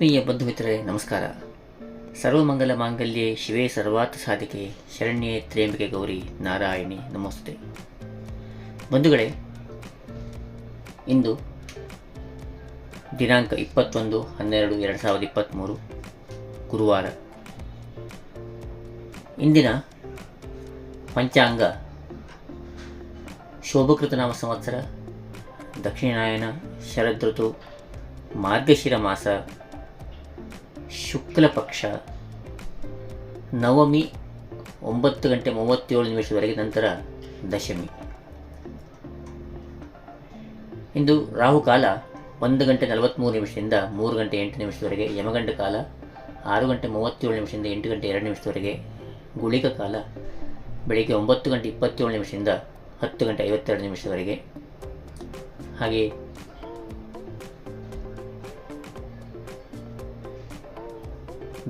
ಆತ್ಮೀಯ ಬಂಧು ಮಿತ್ರರೇ ನಮಸ್ಕಾರ. ಸರ್ವಮಂಗಲ ಮಾಂಗಲ್ಯೆ ಶಿವೇ ಸರ್ವಾತ್ ಸಾಧಿಕೆ, ಶರಣ್ಯೆ ತ್ರೇಂಬಿಕೆ ಗೌರಿ ನಾರಾಯಣಿ ನಮಸ್ತೆ ಬಂಧುಗಳೇ, ಇಂದು ದಿನಾಂಕ ಇಪ್ಪತ್ತೊಂದು ಹನ್ನೆರಡು ಎರಡು ಸಾವಿರದ ಇಪ್ಪತ್ತ್ಮೂರು, ಗುರುವಾರ. ಇಂದಿನ ಪಂಚಾಂಗ ಶೋಭಕೃತನಾಮ ಸಂವತ್ಸರ, ದಕ್ಷಿಣಾಯನ ಶರದೃತು ಮಾರ್ಗಶಿರ ಮಾಸ ಶುಕ್ಲ ಪಕ್ಷ ನವಮಿ, ಒಂಬತ್ತು ಗಂಟೆ ಮೂವತ್ತೇಳು ನಿಮಿಷದವರೆಗೆ ನಂತರ ದಶಮಿ. ಇಂದು ರಾಹುಕಾಲ ಒಂದು ಗಂಟೆ ನಲವತ್ತ್ಮೂರು ನಿಮಿಷದಿಂದ ಮೂರು ಗಂಟೆ ಎಂಟು ನಿಮಿಷದವರೆಗೆ ಯಮಗಂಡ ಕಾಲ, ಆರು ಗಂಟೆ ಮೂವತ್ತೇಳು ನಿಮಿಷದಿಂದ ಎಂಟು ಗಂಟೆ ಎರಡು ನಿಮಿಷದವರೆಗೆ ಗುಳಿಕ ಕಾಲ, ಬೆಳಿಗ್ಗೆ ಒಂಬತ್ತು ಗಂಟೆ ಇಪ್ಪತ್ತೇಳು ನಿಮಿಷದಿಂದ ಹತ್ತು ಗಂಟೆ ಐವತ್ತೆರಡು ನಿಮಿಷದವರೆಗೆ. ಹಾಗೆ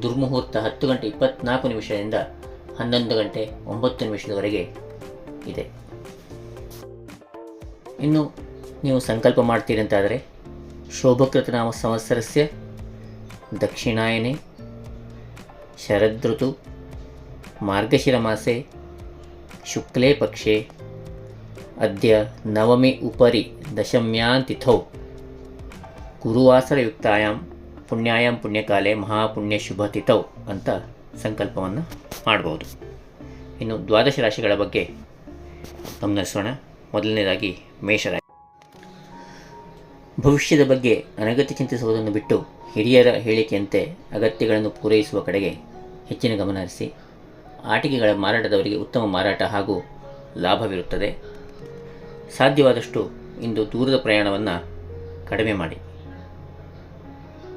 ದುರ್ಮುಹೂರ್ತ ಹತ್ತು ಗಂಟೆ ಇಪ್ಪತ್ನಾಲ್ಕು ನಿಮಿಷದಿಂದ ಹನ್ನೊಂದು ಗಂಟೆ ಒಂಬತ್ತು ನಿಮಿಷದವರೆಗೆ ಇದೆ. ಇನ್ನು ನೀವು ಸಂಕಲ್ಪ ಮಾಡ್ತೀರಿ ಅಂತಾದರೆ ಶೋಭಕೃತನಾಮ ಸಂವತ್ಸರಸ್ಯ, ದಕ್ಷಿಣಾಯನೆ ಶರದೃತು ಮಾರ್ಗಶಿರ ಮಾಸೆ, ಶುಕ್ಲೇ ಪಕ್ಷೆ, ಅದ್ಯ ನವಮಿ ಉಪರಿ ದಶಮ್ಯಾಂ ತಿಥೌ ಪುಣ್ಯಾಯಾಂ ಪುಣ್ಯಕಾಲೆ ಮಹಾಪುಣ್ಯ ಶುಭ ತಿಥೌ ಅಂತ ಸಂಕಲ್ಪವನ್ನು ಮಾಡ್ಬೋದು. ಇನ್ನು ದ್ವಾದಶ ರಾಶಿಗಳ ಬಗ್ಗೆ ಗಮನಿಸೋಣ. ಮೊದಲನೇದಾಗಿ ಮೇಷರಾಶಿ ಭವಿಷ್ಯದ ಬಗ್ಗೆ ಅನಗತ್ಯ ಚಿಂತಿಸುವುದನ್ನು ಬಿಟ್ಟು ಹಿರಿಯರ ಹೇಳಿಕೆಯಂತೆ ಅಗತ್ಯಗಳನ್ನು ಪೂರೈಸುವ ಕಡೆಗೆ ಹೆಚ್ಚಿನ ಗಮನ ಹರಿಸಿ. ಆಟಿಕೆಗಳ ಮಾರಾಟದವರಿಗೆ ಉತ್ತಮ ಮಾರಾಟ ಹಾಗೂ ಲಾಭವಿರುತ್ತದೆ. ಸಾಧ್ಯವಾದಷ್ಟು ಇಂದು ದೂರದ ಪ್ರಯಾಣವನ್ನು ಕಡಿಮೆ ಮಾಡಿ.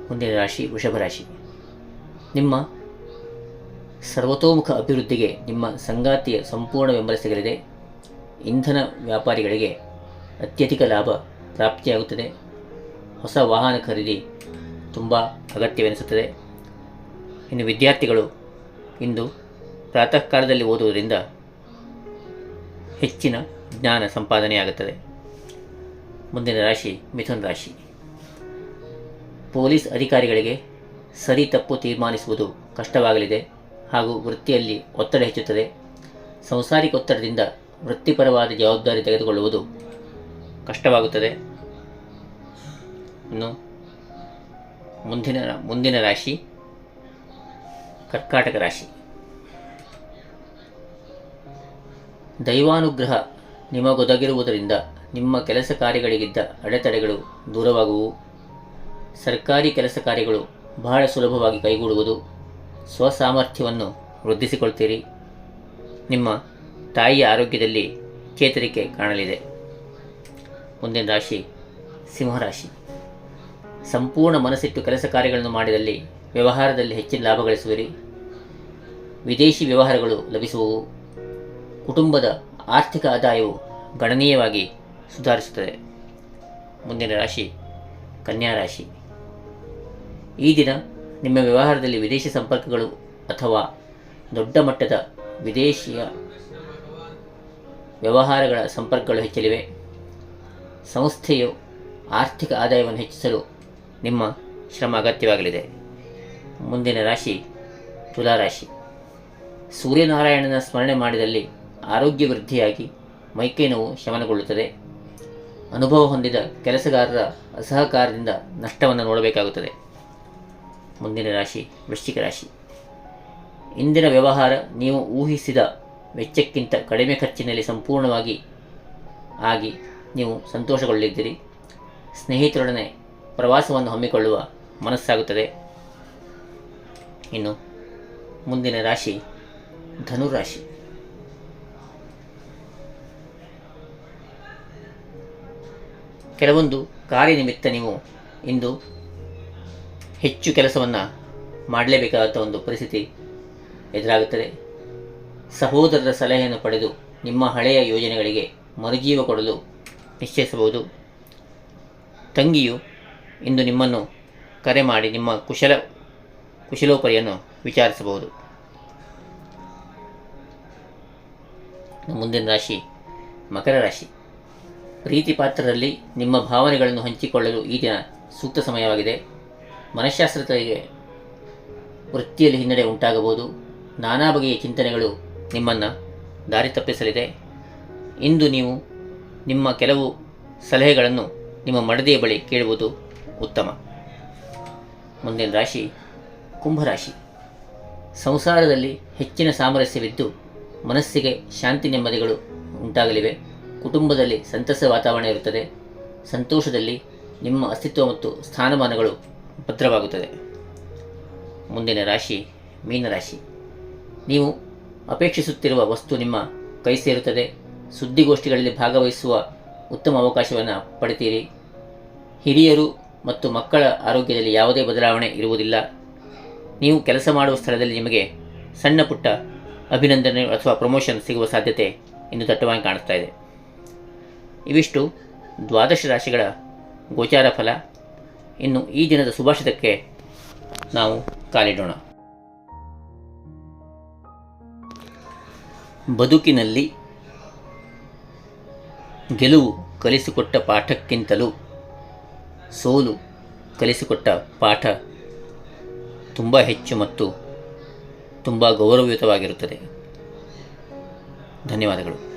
ಮುಂದಿನ ರಾಶಿ ವೃಷಭ ರಾಶಿ. ನಿಮ್ಮ ಸರ್ವತೋಮುಖ ಅಭಿವೃದ್ಧಿಗೆ, ನಿಮ್ಮ ಸಂಗಾತಿಯ ಸಂಪೂರ್ಣ ಬೆಂಬಲ ಸಿಗಲಿದೆ ಇಂಧನ ವ್ಯಾಪಾರಿಗಳಿಗೆ ಅತ್ಯಧಿಕ ಲಾಭ ಪ್ರಾಪ್ತಿಯಾಗುತ್ತದೆ. ಹೊಸ ವಾಹನ ಖರೀದಿ ತುಂಬ ಅಗತ್ಯವೆನಿಸುತ್ತದೆ. ಇನ್ನು ವಿದ್ಯಾರ್ಥಿಗಳು ಇಂದು ಪ್ರಾತಃ ಕಾಲದಲ್ಲಿ ಓದುವುದರಿಂದ ಹೆಚ್ಚಿನ ಜ್ಞಾನ ಸಂಪಾದನೆಯಾಗುತ್ತದೆ. ಮುಂದಿನ ರಾಶಿ ಮಿಥುನ್ ರಾಶಿ. ಪೊಲೀಸ್ ಅಧಿಕಾರಿಗಳಿಗೆ ಸರಿ ತಪ್ಪು ತೀರ್ಮಾನಿಸುವುದು ಕಷ್ಟವಾಗಲಿದೆ ಹಾಗೂ ವೃತ್ತಿಯಲ್ಲಿ ಒತ್ತಡ ಹೆಚ್ಚುತ್ತದೆ. ಸಂಸಾರಿಕ ಒತ್ತಡದಿಂದ ವೃತ್ತಿಪರವಾದ ಜವಾಬ್ದಾರಿ ತೆಗೆದುಕೊಳ್ಳುವುದು ಕಷ್ಟವಾಗುತ್ತದೆ. ಇನ್ನು ಮುಂದಿನ ಮುಂದಿನ ರಾಶಿ ಕರ್ಕಾಟಕ ರಾಶಿ. ದೈವಾನುಗ್ರಹ ನಿಮಗೊದಗಿರುವುದರಿಂದ ನಿಮ್ಮ ಕೆಲಸ ಕಾರ್ಯಗಳಿಗಿದ್ದ ಅಡೆತಡೆಗಳು ದೂರವಾಗುವು. ಸರ್ಕಾರಿ ಕೆಲಸ ಕಾರ್ಯಗಳು ಬಹಳ ಸುಲಭವಾಗಿ ಕೈಗೂಡುವುದು. ಸ್ವಸಾಮರ್ಥ್ಯವನ್ನು ವೃದ್ಧಿಸಿಕೊಳ್ತೀರಿ. ನಿಮ್ಮ ತಾಯಿಯ ಆರೋಗ್ಯದಲ್ಲಿ ಚೇತರಿಕೆ ಕಾಣಲಿದೆ. ಮುಂದಿನ ರಾಶಿ ಸಿಂಹರಾಶಿ ಸಂಪೂರ್ಣ ಮನಸ್ಸಿಟ್ಟು ಕೆಲಸ ಕಾರ್ಯಗಳನ್ನು ಮಾಡಿದಲ್ಲಿ ವ್ಯವಹಾರದಲ್ಲಿ ಹೆಚ್ಚಿನ ಲಾಭ ಗಳಿಸುವಿರಿ. ವಿದೇಶಿ ವ್ಯವಹಾರಗಳು ಲಭಿಸುವವು. ಕುಟುಂಬದ ಆರ್ಥಿಕ ಆದಾಯವು ಗಣನೀಯವಾಗಿ ಸುಧಾರಿಸುತ್ತದೆ. ಮುಂದಿನ ರಾಶಿ ಕನ್ಯಾ ರಾಶಿ. ಈ ದಿನ ನಿಮ್ಮ ವ್ಯವಹಾರದಲ್ಲಿ ವಿದೇಶಿ ಸಂಪರ್ಕಗಳು ಅಥವಾ ದೊಡ್ಡ ಮಟ್ಟದ ವಿದೇಶಿಯ ವ್ಯವಹಾರಗಳ ಸಂಪರ್ಕಗಳು ಹೆಚ್ಚಲಿವೆ. ಸಂಸ್ಥೆಯು ಆರ್ಥಿಕ ಆದಾಯವನ್ನು ಹೆಚ್ಚಿಸಲು ನಿಮ್ಮ ಶ್ರಮ ಅಗತ್ಯವಾಗಲಿದೆ. ಮುಂದಿನ ರಾಶಿ ತುಲಾರಾಶಿ ಸೂರ್ಯನಾರಾಯಣನ ಸ್ಮರಣೆ ಮಾಡಿದಲ್ಲಿ ಆರೋಗ್ಯ ವೃದ್ಧಿಯಾಗಿ ಮೈಕೈ ನೋವು ಶಮನಗೊಳ್ಳುತ್ತದೆ. ಅನುಭವ ಹೊಂದಿದ ಕೆಲಸಗಾರರ ಅಸಹಕಾರದಿಂದ ನಷ್ಟವನ್ನು ನೋಡಬೇಕಾಗುತ್ತದೆ. ಮುಂದಿನ ರಾಶಿ ವೃಶ್ಚಿಕ ರಾಶಿ. ಇಂದಿನ ವ್ಯವಹಾರ, ನೀವು ಊಹಿಸಿದ ವೆಚ್ಚಕ್ಕಿಂತ ಕಡಿಮೆ ಖರ್ಚಿನಲ್ಲಿ ಸಂಪೂರ್ಣವಾಗಿ ಆಗಿ ನೀವು ಸಂತೋಷಗೊಳ್ಳಿದ್ದೀರಿ. ಸ್ನೇಹಿತರೊಡನೆ ಪ್ರವಾಸವನ್ನು ಹಮ್ಮಿಕೊಳ್ಳುವ ಮನಸ್ಸಾಗುತ್ತದೆ. ಇನ್ನು ಮುಂದಿನ ರಾಶಿ ಧನುರಾಶಿ ಕೆಲವೊಂದು ಕಾರ್ಯನಿಮಿತ್ತ ನೀವು ಇಂದು ಹೆಚ್ಚು ಕೆಲಸವನ್ನು ಮಾಡಲೇಬೇಕಾದ ಒಂದು ಪರಿಸ್ಥಿತಿ ಎದುರಾಗುತ್ತದೆ. ಸಹೋದರರ ಸಲಹೆಯನ್ನು ಪಡೆದು ನಿಮ್ಮ ಹಳೆಯ ಯೋಜನೆಗಳಿಗೆ ಮರುಜೀವ ಕೊಡಲು ನಿಶ್ಚಯಿಸಬಹುದು. ತಂಗಿಯು ಇಂದು ನಿಮ್ಮನ್ನು ಕರೆ ಮಾಡಿ ನಿಮ್ಮ ಕುಶಲ ಕುಶಲೋಪರಿಯನ್ನು ವಿಚಾರಿಸಬಹುದು. ಮುಂದಿನ ರಾಶಿ ಮಕರ ರಾಶಿ. ಪ್ರೀತಿ ಪಾತ್ರರಲ್ಲಿ ನಿಮ್ಮ ಭಾವನೆಗಳನ್ನು ಹಂಚಿಕೊಳ್ಳಲು ಈ ದಿನ ಸೂಕ್ತ ಸಮಯವಾಗಿದೆ. ಮನಃಶಾಸ್ತ್ರಗಳಿಗೆ ವೃತ್ತಿಯಲ್ಲಿ ಹಿನ್ನಡೆ ಉಂಟಾಗಬಹುದು. ನಾನಾ ಬಗೆಯ ಚಿಂತನೆಗಳು ನಿಮ್ಮನ್ನು ದಾರಿ ತಪ್ಪಿಸಲಿದೆ. ಇಂದು ನೀವು ನಿಮ್ಮ ಕೆಲವು ಸಲಹೆಗಳನ್ನು ನಿಮ್ಮ ಮಡದಿಯ ಬಳಿ ಕೇಳುವುದು ಉತ್ತಮ. ಮುಂದಿನ ರಾಶಿ ಕುಂಭರಾಶಿ. ಸಂಸಾರದಲ್ಲಿ ಹೆಚ್ಚಿನ ಸಾಮರಸ್ಯವಿದ್ದು ಮನಸ್ಸಿಗೆ ಶಾಂತಿ ನೆಮ್ಮದಿಗಳು ಉಂಟಾಗಲಿವೆ. ಕುಟುಂಬದಲ್ಲಿ ಸಂತಸ ವಾತಾವರಣ ಇರುತ್ತದೆ. ಸಂತೋಷದಲ್ಲಿ ನಿಮ್ಮ ಅಸ್ತಿತ್ವ ಮತ್ತು ಸ್ಥಾನಮಾನಗಳು ಭದ್ರವಾಗುತ್ತದೆ. ಮುಂದಿನ ರಾಶಿ ಮೀನರಾಶಿ. ನೀವು ಅಪೇಕ್ಷಿಸುತ್ತಿರುವ ವಸ್ತು ನಿಮ್ಮ ಕೈ ಸೇರುತ್ತದೆ. ಸುದ್ದಿಗೋಷ್ಠಿಗಳಲ್ಲಿ ಭಾಗವಹಿಸುವ ಉತ್ತಮ ಅವಕಾಶವನ್ನು ಪಡಿತೀರಿ. ಹಿರಿಯರು ಮತ್ತು ಮಕ್ಕಳ ಆರೋಗ್ಯದಲ್ಲಿ ಯಾವುದೇ ಬದಲಾವಣೆ ಇರುವುದಿಲ್ಲ. ನೀವು ಕೆಲಸ ಮಾಡುವ ಸ್ಥಳದಲ್ಲಿ ನಿಮಗೆ ಸಣ್ಣ ಪುಟ್ಟ ಅಭಿನಂದನೆ ಅಥವಾ ಪ್ರಮೋಷನ್ ಸಿಗುವ ಸಾಧ್ಯತೆ ಇನ್ನು ದಟ್ಟವಾಗಿ ಕಾಣಿಸ್ತಾ ಇದೆ. ಇವಿಷ್ಟು ದ್ವಾದಶ ರಾಶಿಗಳ ಗೋಚಾರ ಫಲ. ಇನ್ನು ಈ ದಿನದ ಸುಭಾಷಿತಕ್ಕೆ ನಾವು ಕಾಲಿಡೋಣ. ಬದುಕಿನಲ್ಲಿ ಗೆಲುವು ಕಲಿಸಿಕೊಟ್ಟ ಪಾಠಕ್ಕಿಂತಲೂ ಸೋಲು ಕಲಿಸಿಕೊಟ್ಟ ಪಾಠ ತುಂಬ ಹೆಚ್ಚು ಮತ್ತು ತುಂಬ ಗೌರವಯುತವಾಗಿರುತ್ತದೆ. ಧನ್ಯವಾದಗಳು.